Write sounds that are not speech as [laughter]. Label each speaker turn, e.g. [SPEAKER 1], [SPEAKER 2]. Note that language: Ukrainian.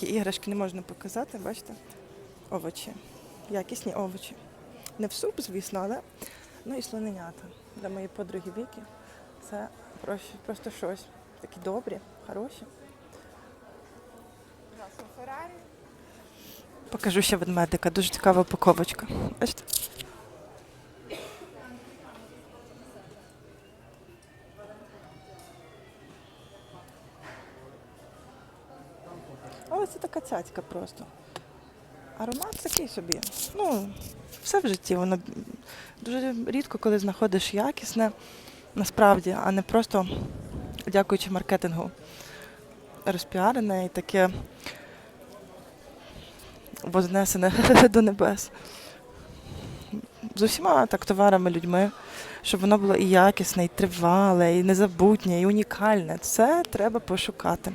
[SPEAKER 1] такі іграшки не можна показати, бачите? Овочі. Якісні овочі. Не в суп, звісно, але ну і слоненята. Для моєї подруги Віки. Це просто, щось. Такі добрі, хороші. Покажу ще ведмедика. Дуже цікава упаковочка. Бачите? Але це така цяцька просто. Аромат такий собі. Ну, все в житті. Воно дуже рідко, коли знаходиш якісне, насправді, а не просто дякуючи маркетингу розпіарене і таке вознесене [laughs] до небес. З усіма так товарами, людьми, щоб воно було і якісне, і тривале, і незабутнє, і унікальне. Це треба пошукати.